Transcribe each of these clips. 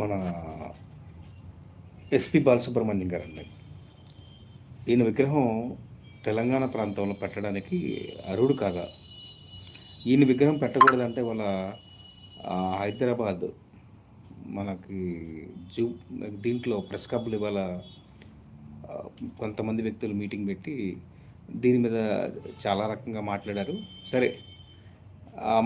మన ఎస్పి బాలసుబ్రహ్మణ్యం గారండి. ఈయన విగ్రహం తెలంగాణ ప్రాంతంలో పెట్టడానికి అరుడు కాదా? ఈయన విగ్రహం పెట్టకూడదంటే వాళ్ళ హైదరాబాద్ మనకి జూ దీంట్లో ప్రెస్ క్లబ్లు ఇవాళ కొంతమంది వ్యక్తులు మీటింగ్ పెట్టి దీని మీద చాలా రకంగా మాట్లాడారు. సరే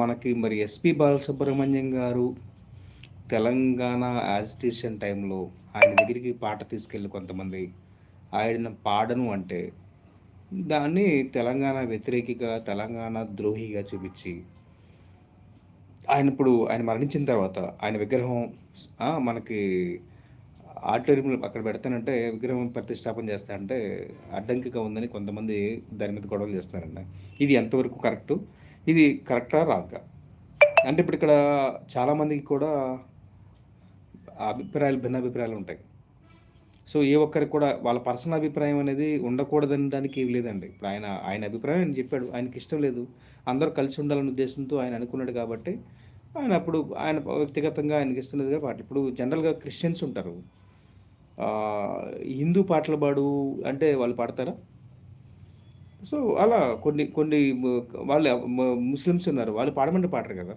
మనకి మరి ఎస్పి బాలసుబ్రహ్మణ్యం గారు తెలంగాణ యాజిటేషన్ టైంలో ఆయన దగ్గరికి పాట తీసుకెళ్ళి కొంతమంది ఆయన పాడను అంటే దాన్ని తెలంగాణ వ్యతిరేకిగా తెలంగాణ ద్రోహిగా చూపించి ఆయన ఇప్పుడు ఆయన మరణించిన తర్వాత ఆయన విగ్రహం మనకి ఆడిటోరియం అక్కడ పెడతానంటే విగ్రహం ప్రతిష్టాపన చేస్తానంటే అడ్డంకిగా ఉందని కొంతమంది దాని మీద గొడవలు చేస్తున్నారండి. ఇది ఎంతవరకు కరెక్టు? ఇది కరెక్టా? రాక? అంటే ఇప్పుడు ఇక్కడ చాలామందికి కూడా అభిప్రాయాలు భిన్న అభిప్రాయాలు ఉంటాయి. సో ఏ ఒక్కరికి కూడా వాళ్ళ పర్సనల్ అభిప్రాయం అనేది ఉండకూడదని దానికి ఏం లేదండి. ఇప్పుడు ఆయన ఆయన అభిప్రాయం ఆయన చెప్పాడు ఆయనకి ఇష్టం లేదు. అందరూ కలిసి ఉండాలనే ఉద్దేశంతో ఆయన అనుకున్నాడు కాబట్టి ఆయన అప్పుడు ఆయన వ్యక్తిగతంగా ఆయనకి ఇష్టం లేదు కాబట్టి ఇప్పుడు జనరల్గా క్రిస్టియన్స్ ఉంటారు. హిందూ పాటలు పాడు అంటే వాళ్ళు పాడతారా? సో అలా కొన్ని కొన్ని వాళ్ళు ముస్లిమ్స్ ఉన్నారు. వాళ్ళు పాడమంటే పాడరు కదా.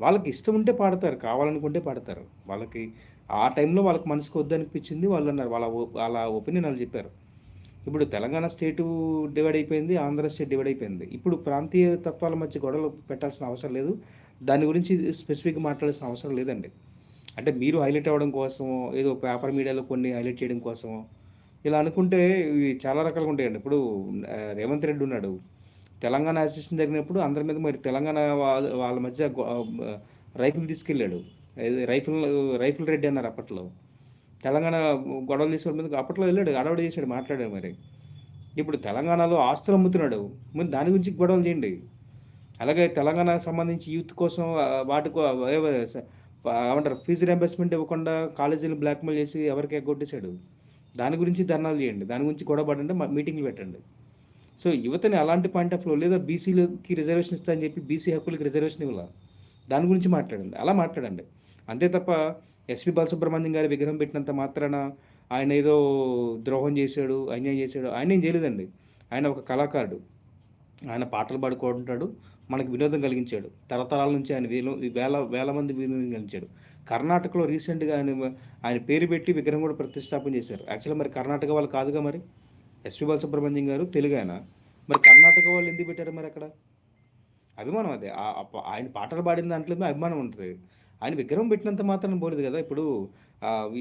వాళ్ళకి ఇష్టం ఉంటే పాడతారు కావాలనుకుంటే పాడతారు. వాళ్ళకి ఆ టైంలో వాళ్ళకి మనసుకు వద్దనిపించింది వాళ్ళు అన్నారు వాళ్ళ వాళ్ళ ఒపీనియన్ వాళ్ళు చెప్పారు. ఇప్పుడు తెలంగాణ స్టేట్ డివైడ్ అయిపోయింది ఆంధ్ర స్టేట్ డివైడ్ అయిపోయింది. ఇప్పుడు ప్రాంతీయ తత్వాల మధ్య గొడవలు పెట్టాల్సిన అవసరం లేదు. దాని గురించి స్పెసిఫిక్గా మాట్లాడాల్సిన అవసరం లేదండి. అంటే మీరు హైలైట్ అవ్వడం కోసం ఏదో పేపర్ మీడియాలో కొన్ని హైలైట్ చేయడం కోసం ఇలా అనుకుంటే ఇది చాలా రకాలుగా ఉంటాయండి. ఇప్పుడు రేవంత్ రెడ్డి ఉన్నాడు. తెలంగాణ అసోసియేషన్ జరిగినప్పుడు అందరి మీద మరి తెలంగాణ వాళ్ళ మధ్య రైతులు రైఫిల్ తీసుకెళ్ళాడు. రైఫిల్ రైఫిల్ రెడ్డి అన్నారు అప్పట్లో. తెలంగాణ గొడవలు తీసుకున్న మీద అప్పట్లో వెళ్ళాడు అడవడి చేశాడు మాట్లాడాడు మరి. ఇప్పుడు తెలంగాణలో ఆస్తులు అమ్ముతున్నాడు. మరి దాని గురించి గొడవలు చేయండి. అలాగే తెలంగాణ సంబంధించి యూత్ కోసం ఆ, వాటికి ఏమంటారు ఫీజు రియంబర్స్మెంట్ ఇవ్వకుండా కాలేజీలు బ్లాక్మెయిల్ చేసి ఎవరికి ఎగ్గొట్టేశాడు. దాని గురించి ధర్నాలు చేయండి. దాని గురించి గొడవ పడండి మా- మీటింగ్లు పెట్టండి. సో యువతని అలాంటి పాయింట్ ఆఫ్లో లేదా బీసీలకి రిజర్వేషన్ ఇస్తా అని చెప్పి బీసీ హక్కులకి రిజర్వేషన్ ఇవ్వాలి? దాని గురించి మాట్లాడండి. అలా మాట్లాడండి. అంతే తప్ప ఎస్పి బాలసుబ్రహ్మణ్యం గారి విగ్రహం పెట్టినంత మాత్రాన ఆయన ఏదో ద్రోహం చేశాడు అన్యాయం చేశాడు ఆయన ఏం చేయలేదండి. ఆయన ఒక కళాకారుడు. ఆయన పాటలు పాడుకుంటాడు మనకు వినోదం కలిగించాడు. తరతరాల నుంచి ఆయన వేల వేల వేల మంది వినోదం కలిగించాడు. కర్ణాటకలో రీసెంట్గా ఆయన ఆయన పేరు పెట్టి విగ్రహం కూడా ప్రతిష్టాపన చేశారు. యాక్చువల్గా మరి కర్ణాటక వాళ్ళు కాదుగా మరి? ఎస్పి బాలసుబ్రహ్మణ్యం గారు తెలుగు ఆయన. మరి కర్ణాటక వాళ్ళు ఎందుకు పెట్టారు మరి అక్కడ? అభిమానం అదే. ఆయన పాటలు పాడిన దాంట్లో అభిమానం ఉంటుంది. ఆయన విగ్రహం పెట్టినంత మాత్రం పోలేదు కదా. ఇప్పుడు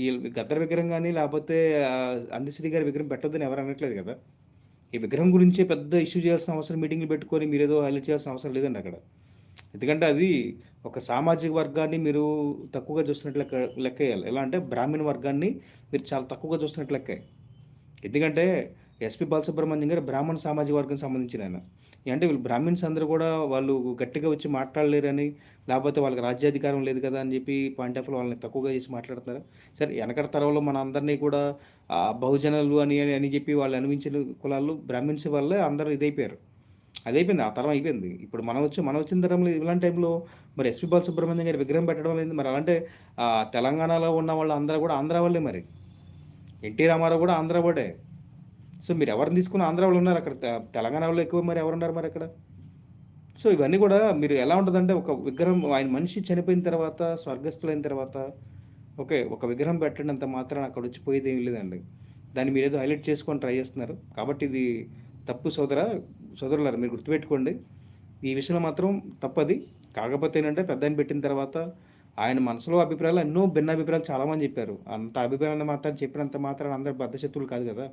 ఈ గద్దర్ విగ్రహం కానీ లేకపోతే అందశ్రీ గారి విగ్రహం పెట్టొద్దని ఎవరు అనట్లేదు కదా. ఈ విగ్రహం గురించి పెద్ద ఇష్యూ చేయాల్సిన అవసరం మీటింగ్లు పెట్టుకొని మీరు ఏదో హైలైట్ చేయాల్సిన అవసరం లేదండి అక్కడ. ఎందుకంటే అది ఒక సామాజిక వర్గాన్ని మీరు తక్కువగా చూస్తున్నట్లు లెక్క లెక్క వేయాలి ఎలా అంటే బ్రాహ్మణ వర్గాన్ని మీరు చాలా తక్కువగా చూస్తున్నట్లు లెక్క ఎందుకంటే ఎస్పి బాలసుబ్రహ్మణ్యం గారు బ్రాహ్మణ సామాజిక వర్గం సంబంధించిన ఆయన. అంటే వీళ్ళు బ్రాహ్మిన్స్ అందరూ కూడా వాళ్ళు గట్టిగా వచ్చి మాట్లాడలేరని లేకపోతే వాళ్ళకి రాజ్యాధికారం లేదు కదా అని చెప్పి పాయింట్ ఆఫ్ వాళ్ళని తక్కువగా చేసి మాట్లాడుతున్నారు? సరే వెనకటి తరంలో మన అందరినీ కూడా బహుజనులు అని అని చెప్పి వాళ్ళు అనిపించిన కులాలు బ్రాహ్మిన్స్ వల్లే అందరూ ఇదైపోయారు. అది అయిపోయింది ఆ తరం అయిపోయింది. ఇప్పుడు మనం వచ్చి మనం వచ్చిన తరంలో ఇలాంటి టైంలో మరి ఎస్పీ బాలసుబ్రహ్మణ్యం గారి విగ్రహం పెట్టడం లేదు మరి అలాంటి తెలంగాణలో ఉన్న వాళ్ళు అందరూ కూడా ఆంధ్ర వాళ్ళే మరి. ఎన్టీ రామారావు కూడా ఆంధ్ర వాడే. సో మీరు ఎవరిని తీసుకున్న ఆంధ్ర వాళ్ళు ఉన్నారు అక్కడ? తెలంగాణ వాళ్ళు ఎక్కువ మరి ఎవరు ఉన్నారు మరి అక్కడ? సో ఇవన్నీ కూడా మీరు ఎలా ఉంటుందంటే ఒక విగ్రహం ఆయన మనిషి చనిపోయిన తర్వాత స్వర్గస్థులైన తర్వాత ఓకే ఒక విగ్రహం పెట్టినంత మాత్రాన అక్కడ వచ్చి పోయేది ఏం లేదండి. దాన్ని మీరు ఏదో హైలైట్ చేసుకొని ట్రై చేస్తున్నారు. కాబట్టి ఇది తప్పు సోదర సోదరులారు మీరు గుర్తుపెట్టుకోండి. ఈ విషయంలో మాత్రం తప్పది. కాకపోతే ఏంటంటే పెద్ద ఆయన పెట్టిన తర్వాత ఆయన మనసులో అభిప్రాయాలు ఎన్నో భిన్న అభిప్రాయాలు చాలామంది చెప్పారు. అంత అభిప్రాయాలు మాత్రం చెప్పినంత మాత్రం అందరు బద్ధశత్రువులు కాదు కదా.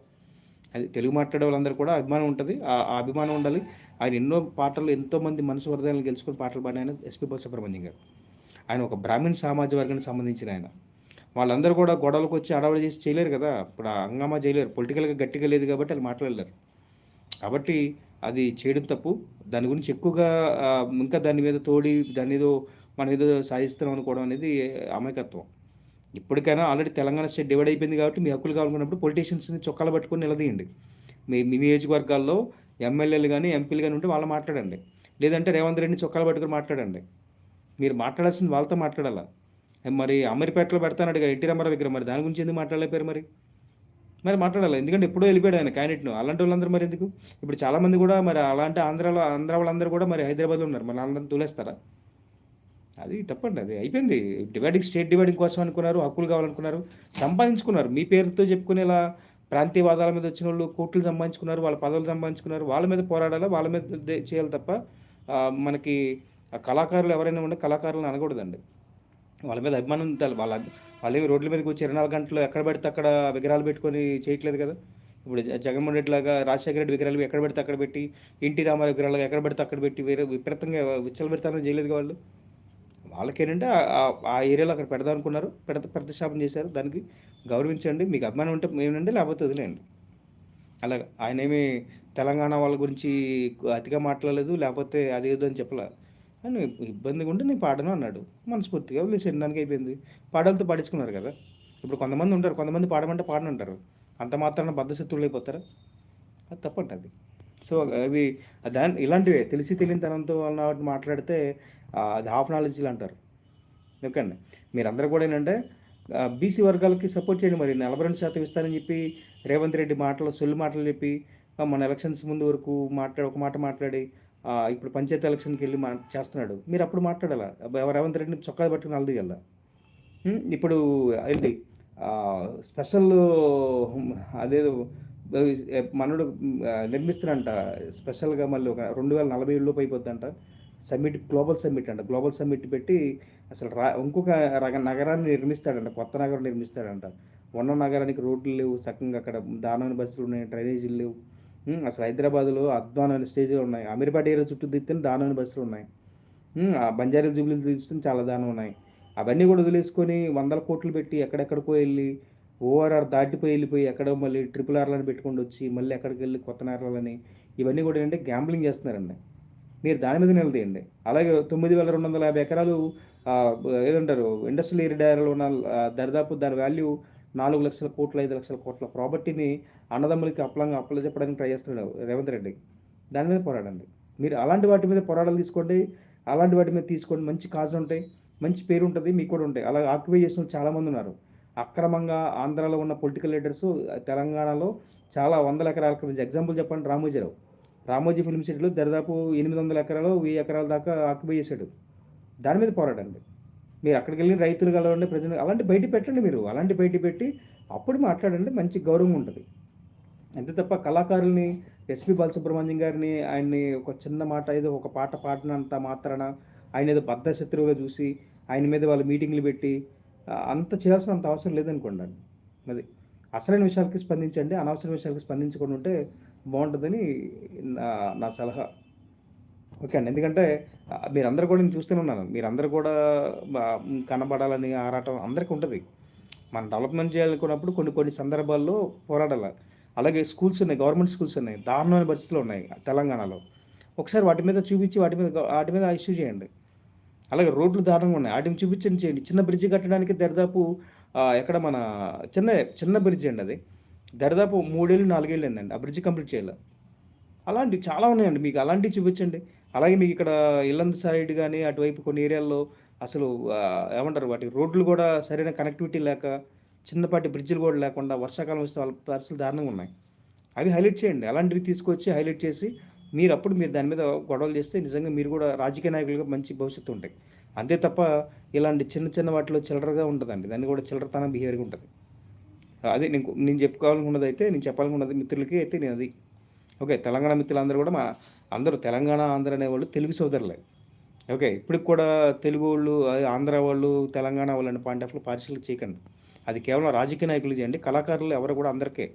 అది తెలుగు మాట్లాడే వాళ్ళందరూ కూడా అభిమానం ఉంటుంది. ఆ అభిమానం ఉండాలి. ఆయన ఎన్నో పాటలు ఎంతో మంది మనసు హృదయాలను గెలుచుకొని పాటలు పాడిన ఆయన ఎస్పి బాలసుబ్రహ్మణ్యం గారు. ఆయన ఒక బ్రాహ్మణ్ సామాజిక వర్గానికి సంబంధించిన ఆయన. వాళ్ళందరూ కూడా గొడవలకు వచ్చి అడవడి చేసి చేయలేరు కదా. ఇప్పుడు హంగామా చేయలేరు. పొలిటికల్గా గట్టిగా లేదు కాబట్టి వాళ్ళు మాట్లాడలేరు. కాబట్టి అది చేయడం తప్పు. దాని గురించి ఎక్కువగా ఇంకా దాని మీద తోడి దాని ఏదో మనం ఏదో సాధిస్తున్నాం అనుకోవడం అనేది అమాయకత్వం. ఇప్పటికైనా ఆల్రెడీ తెలంగాణ స్టేట్ డివైడ్ అయిపోయింది కాబట్టి మీ హక్కులు కావాలనుకున్నప్పుడు పొలిటీషియన్స్ని చొక్కాలు పట్టుకొని నిలదీయండి. మీ మీ నియోజకవర్గాల్లో ఎమ్మెల్యేలు కానీ ఎంపీలు కానీ ఉంటే వాళ్ళు మాట్లాడండి. లేదంటే రేవంత్ రెడ్డిని చొక్కాలు పట్టుకొని మాట్లాడండి. మీరు మాట్లాడాల్సింది వాళ్ళతో మాట్లాడాలా? మరి అమీర్పేటలో పెడతానడు కదా ఎన్టీ రామారావు విగ్రహం మరి దాని గురించి ఎందుకు మాట్లాడలేపారు మరి? మరి మాట్లాడాలి? ఎందుకంటే ఎప్పుడో వెళ్ళిపోయాడు ఆయన క్యాండిడేట్ను. అలాంటి వాళ్ళందరూ మరి ఎందుకు? ఇప్పుడు చాలామంది కూడా మరి అలాంటి ఆంధ్రాలో ఆంధ్ర వాళ్ళందరూ కూడా మరి హైదరాబాద్లో ఉన్నారు. మరి అందరిని తోలేస్తారా? అది తప్పండి అది అయిపోయింది. డివైడింగ్ స్టేట్ డివైడింగ్ కోసం అనుకున్నారు హక్కులు కావాలనుకున్నారు సంపాదించుకున్నారు. మీ పేరుతో చెప్పుకునేలా ప్రాంతీయవాదాల మీద వచ్చిన వాళ్ళు కోట్లు సంపాదించుకున్నారు వాళ్ళ పదవులు సంపాదించుకున్నారు వాళ్ళ మీద పోరాడాలి వాళ్ళ మీద చేయాలి తప్ప మనకి కళాకారులు ఎవరైనా ఉంటే కళాకారులను అనకూడదండి. వాళ్ళ మీద అభిమానం ఉండాలి. వాళ్ళ వాళ్ళు రోడ్ల మీదకి వచ్చి ఇరవై నాలుగు గంటలు ఎక్కడ పెడితే అక్కడ విగ్రహాలు పెట్టుకొని చేయట్లేదు కదా. ఇప్పుడు జగన్మోహన్ రెడ్డి లాగా రాజశేఖర రెడ్డి విగ్రహాలు ఎక్కడ పెడితే అక్కడ పెట్టి ఎన్టీ రామారావు విగ్రహాలు ఎక్కడ పెడితే అక్కడ పెట్టి వేరే విపరీతంగా విచ్చలు పెడతానని చేయలేదు వాళ్ళు. వాళ్ళకేంటంటే ఆ- ఏరియాలో అక్కడ పెడదాం అనుకున్నారు. పెడత ప్రతిష్టాపన చేశారు. దానికి గౌరవించండి. మీకు అభిమానం ఉంటే ఏమండి లేకపోతే వదిలేయండి. అలాగ ఆయన ఏమి తెలంగాణ వాళ్ళ గురించి అతిగా మాట్లాడలేదు లేకపోతే అది ఏదో అని చెప్పలే. అని ఇబ్బందిగా ఉంటే నేను పాడను అన్నాడు. మనస్ఫూర్తిగా వదిలేసాను దానికి అయిపోయింది. పాడాలతో పాడించుకున్నారు కదా. ఇప్పుడు కొంతమంది ఉంటారు. కొంతమంది పాడమంటే పాడనంటారు. అంత మాత్రాన బద్ధశత్రువులు అయిపోతారా? అది తప్పండి అది సో అది దాని ఇలాంటివే తెలిసి తెలియని తనంతో వాళ్ళని వాటిని మాట్లాడితే అది హాఫ్ నాలెడ్జ్లు అంటారు. ఓకే అండి మీరందరూ కూడా ఏంటంటే బీసీ వర్గాలకి సపోర్ట్ చేయండి మరి. నలభై రెండు శాతం ఇస్తారని చెప్పి రేవంత్ రెడ్డి మాటలు సొల్లు మాటలు చెప్పి మన ఎలక్షన్స్ ముందు వరకు మాట్లాడి ఒక మాట మాట్లాడి ఇప్పుడు పంచాయతీ ఎలక్షన్కి వెళ్ళి మా చేస్తున్నాడు. మీరు అప్పుడు మాట్లాడాలా? రేవంత్ రెడ్డిని చొక్కా పట్టుకుని నలది కదా ఇప్పుడు వెళ్ళి స్పెషల్ అదేదో మనోడు నిర్మిస్తున్నంట. స్పెషల్గా మళ్ళీ ఒక రెండు వేల నలభై ఏడులోపు అయిపోద్దంట. సమ్మిట్ గ్లోబల్ సమ్మిట్ అంట. గ్లోబల్ సమ్మిట్ పెట్టి అసలు రా ఇంకొక రక- నగరాన్ని నిర్మిస్తాడంట. కొత్త నగరం నిర్మిస్తాడంట. ఉన్న నగరానికి రోడ్లు లేవు. చక్కగా అక్కడ దానమైన బస్సులు ఉన్నాయి. డ్రైనేజీలు లేవు. అసలు హైదరాబాద్లో అద్వానమైన స్టేజ్లు ఉన్నాయి. అమీర్పేట ఏరియా చుట్టూ తిత్తిన దానమైన బస్సులు ఉన్నాయి. ఆ బంజారా జూబ్లీలు తీసుకుని చాలా దానం ఉన్నాయి. అవన్నీ కూడా వదిలేసుకొని వందల కోట్లు పెట్టి ఎక్కడెక్కడికో వెళ్ళి ఓఆర్ఆర్ దాటిపోయి వెళ్ళిపోయి ఎక్కడో మళ్ళీ ట్రిపుల్ ఆర్లని పెట్టుకొని వచ్చి మళ్ళీ ఎక్కడికి వెళ్ళి కొత్త నగరాలని ఇవన్నీ కూడా ఏంటంటే గ్యాంబ్లింగ్ చేస్తున్నారండి. మీరు దాని మీద నిలదీయండి. అలాగే తొమ్మిది వేల రెండు వందల యాభై ఎకరాలు ఏదంటారు ఇండస్ట్రియల్ ఏరియాలో ఉన్న దరిదాపు దాని వాల్యూ నాలుగు లక్షల కోట్ల ఐదు లక్షల కోట్ల ప్రాపర్టీని అన్నదమ్ములకి అప్పలంగా అప్పలు చెప్పడానికి ట్రై చేస్తున్నాడు రేవంత్ రెడ్డి. దాని మీద పోరాడండి. మీరు అలాంటి వాటి మీద పోరాటాలు తీసుకోండి. అలాంటి వాటి మీద తీసుకోండి. మంచి కాజు ఉంటాయి. మంచి పేరు ఉంటుంది. మీకు కూడా ఉంటాయి. అలా ఆక్యుపై చేసిన చాలామంది ఉన్నారు. అక్రమంగా ఆంధ్రాలో ఉన్న పొలిటికల్ లీడర్స్ తెలంగాణలో చాలా వందల ఎకరాల ఎగ్జాంపుల్ చెప్పండి రామోజీరావు. రామోజీ ఫిల్మ్ సిటీలో దరిదాపు ఎనిమిది వందల ఎకరాలు వెయ్యి ఎకరాల దాకా ఆక్యుపై చేశాడు. దాని మీద పోరాడండి. మీరు అక్కడికి వెళ్ళిన రైతులు కలవండి ప్రజలు అలాంటి బయట పెట్టండి మీరు. అలాంటి బయట పెట్టి అప్పుడు మాట్లాడండి మంచి గౌరవం ఉంటుంది. అంతే తప్ప కళాకారుల్ని ఎస్పి బాలసుబ్రహ్మణ్యం గారిని ఆయన్ని ఒక చిన్న మాట ఏదో ఒక పాట పాడినంత మాత్రాన ఆయన ఏదో బద్ధ శత్రువుగా చూసి ఆయన మీద వాళ్ళు మీటింగ్లు పెట్టి అంత చేయాల్సిన అంత అవసరం లేదనుకోండి. అండి అది అసలైన విషయాలకి స్పందించండి అనవసర విషయాలకి స్పందించకుండా ఉంటే బాగుంటుందని నా నా సలహా. ఓకే అండి. ఎందుకంటే మీరందరూ కూడా నేను చూస్తూనే ఉన్నాను. మీరందరూ కూడా కనబడాలని ఆరాటం అందరికీ ఉంటుంది. మనం డెవలప్మెంట్ చేయాలనుకున్నప్పుడు కొన్ని కొన్ని సందర్భాల్లో పోరాడాలి. అలాగే స్కూల్స్ ఉన్నాయి గవర్నమెంట్ స్కూల్స్ ఉన్నాయి దారుణమైన పరిస్థితులు ఉన్నాయి తెలంగాణలో. ఒకసారి వాటి మీద చూపించి వాటి మీద వాటి మీద ఇష్యూ చేయండి. అలాగే రోడ్లు దారుణంగా ఉన్నాయి. వాటిని చూపించండి. చేయండి. చిన్న బ్రిడ్జ్ కట్టడానికి దరిదాపు ఎక్కడ మన చిన్న చిన్న బ్రిడ్జ్ అండి అది. దరిదాపు మూడేళ్ళు నాలుగేళ్ళు అయిందండి ఆ బ్రిడ్జ్ కంప్లీట్ చేయాలి. అలాంటివి చాలా ఉన్నాయండి. మీకు అలాంటివి చూపించండి. అలాగే మీకు ఇక్కడ ఇల్లందు సైడ్ కానీ అటువైపు కొన్ని ఏరియాల్లో అసలు ఏమంటారు? వాటి రోడ్లు కూడా సరైన కనెక్టివిటీ లేక చిన్నపాటి బ్రిడ్జిలు కూడా లేకుండా వర్షాకాలం వస్తే వాళ్ళ పరిస్థితులు దారుణంగా ఉన్నాయి. అవి హైలైట్ చేయండి. అలాంటివి తీసుకొచ్చి హైలైట్ చేసి మీరు అప్పుడు మీరు దాని మీద గొడవలు చేస్తే నిజంగా మీరు కూడా రాజకీయ నాయకులుగా మంచి భవిష్యత్తు ఉంటాయి. అంతే తప్ప ఇలాంటి చిన్న చిన్న వాటిలో చిల్లరగా ఉంటుందండి దాన్ని కూడా చిల్లరతనం బిహేవియర్గా ఉంటుంది. అదే నేను నేను చెప్పుకోవాలనుకున్నది అయితే నేను చెప్పాలనుకున్నది మిత్రులకి అయితే నేను అది. ఓకే తెలంగాణ మిత్రులందరూ కూడా మా అందరూ తెలంగాణ ఆంధ్ర అనేవాళ్ళు తెలుగు సోదరులే. ఓకే ఇప్పటికి కూడా తెలుగు వాళ్ళు అదే ఆంధ్ర వాళ్ళు తెలంగాణ వాళ్ళు అనే పాయింట్ ఆఫ్లో పార్షల్ చేయకండి. అది కేవలం రాజకీయ నాయకులు చేయండి కళాకారులు ఎవరు కూడా అందరికీ.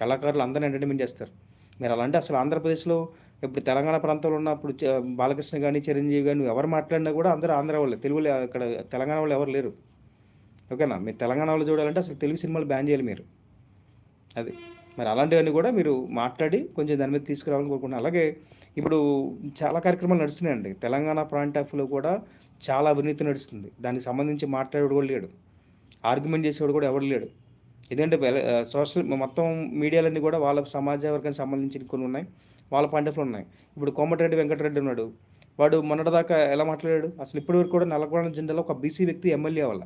కళాకారులు అందరిని ఎంటర్టైన్మెంట్ చేస్తారు. మీరు అలాంటి అసలు ఆంధ్రప్రదేశ్లో ఇప్పుడు తెలంగాణ ప్రాంతంలో ఉన్నప్పుడు బాలకృష్ణ కానీ చిరంజీవి కానీ ఎవరు మాట్లాడినా కూడా అందరూ ఆంధ్ర వాళ్ళే. తెలుగు అక్కడ తెలంగాణ వాళ్ళు ఎవరు లేరు. ఓకేనా మీరు తెలంగాణలో చూడాలంటే అసలు తెలుగు సినిమాలు బ్యాన్ చేయాలి మీరు. అది. మరి అలాంటివన్నీ కూడా మీరు మాట్లాడి కొంచెం దాని మీద తీసుకురావాలని కోరుకుంటున్నాను. అలాగే ఇప్పుడు చాలా కార్యక్రమాలు నడుస్తున్నాయండి. తెలంగాణ పాయింట్ ఆఫ్లో కూడా చాలా అవినీతి నడుస్తుంది. దానికి సంబంధించి మాట్లాడేవాడు కూడా లేడు. ఆర్గ్యుమెంట్ చేసేవాడు కూడా ఎవడు లేడు. ఎందుకంటే సోషల్ మొత్తం మీడియాలన్నీ కూడా వాళ్ళ సమాజ వర్గానికి సంబంధించిన కొన్ని ఉన్నాయి. వాళ్ళ పాయింట్ ఆఫ్లో ఉన్నాయి. ఇప్పుడు కోమటిరెడ్డి వెంకటరెడ్డి ఉన్నాడు. వాడు మొన్నటిదాకా ఎలా మాట్లాడాడు? అసలు ఇప్పటివరకు కూడా నల్లగొండ జిల్లాలో ఒక బీసీ వ్యక్తి ఎమ్మెల్యే వాళ్ళ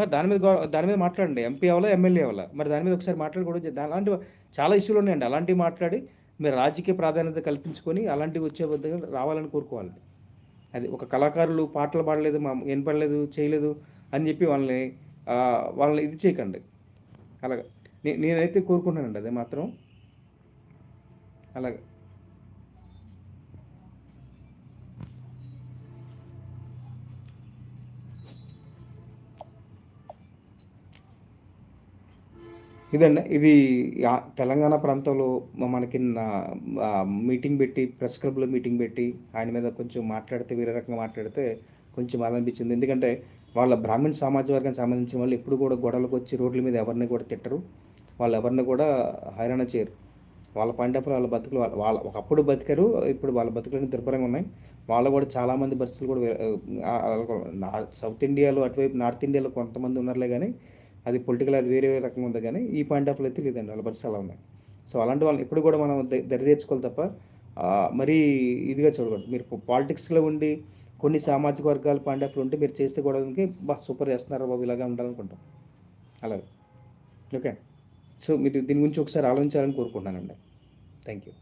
మరి దాని మీద దాని మీద మాట్లాడండి. ఎంపీ అవ్వాలా ఎమ్మెల్యే అవ్వాలా? మరి దాని మీద ఒకసారి మాట్లాడుకోవడం అలాంటి చాలా ఇష్యూలు ఉన్నాయండి. అలాంటివి మాట్లాడి మీరు రాజకీయ ప్రాధాన్యత కల్పించుకొని అలాంటివి వచ్చే బద్దగా రావాలని కోరుకోవాలి. అది ఒక కళాకారులు పాటలు పాడలేదు మా ఏం పడలేదు చేయలేదు అని చెప్పి వాళ్ళని వాళ్ళని ఇది చేయకండి. అలాగా. నే నేనైతే కోరుకున్నానండి అదే మాత్రం. అలాగే. ఇదండి. ఇది తెలంగాణ ప్రాంతంలో మనకి నా- మీటింగ్ పెట్టి ప్రెస్ క్లబ్లో మీటింగ్ పెట్టి ఆయన మీద కొంచెం మాట్లాడితే వేరే రకంగా మాట్లాడితే కొంచెం బాధ అనిపించింది. ఎందుకంటే వాళ్ళ బ్రాహ్మణ్ సామాజిక వర్గానికి సంబంధించిన వాళ్ళు ఎప్పుడు కూడా గొడవలకు వచ్చి రోడ్ల మీద ఎవరిని కూడా తిట్టరు. వాళ్ళు ఎవరిని కూడా హైరాణ చేయరు. వాళ్ళ పాయింట్ వాళ్ళ బతుకులు వాళ్ళ ఒకప్పుడు బతికారు ఇప్పుడు వాళ్ళ బతుకులన్నీ దుర్భరంగా ఉన్నాయి. వాళ్ళు కూడా చాలామంది పరిస్థితులు కూడా సౌత్ ఇండియాలో అటువైపు నార్త్ ఇండియాలో కొంతమంది ఉన్నారులే కానీ అది పొలిటికల్ అది వేరే రకంగా ఉంది కానీ ఈ పాయింట్ ఆఫ్ అయితే లేదండి వాళ్ళ పరిస్థితి అలా ఉన్నాయి. సో అలాంటి వాళ్ళని ఎప్పుడు కూడా మనం దరి తెచ్చుకోవాలి తప్ప మరీ ఇదిగా చూడకూడదు. మీరు పాలిటిక్స్లో ఉండి కొన్ని సామాజిక వర్గాల పాయింట్ ఆఫ్ ఉంటే మీరు చేస్తే కూడా బా సూపర్ చేస్తున్నారు బాబు ఇలాగా ఉండాలనుకుంటాం. అలాగే. ఓకే సో మీరు దీని గురించి ఒకసారి ఆలోచించాలని కోరుకుంటున్నానండి. Thank you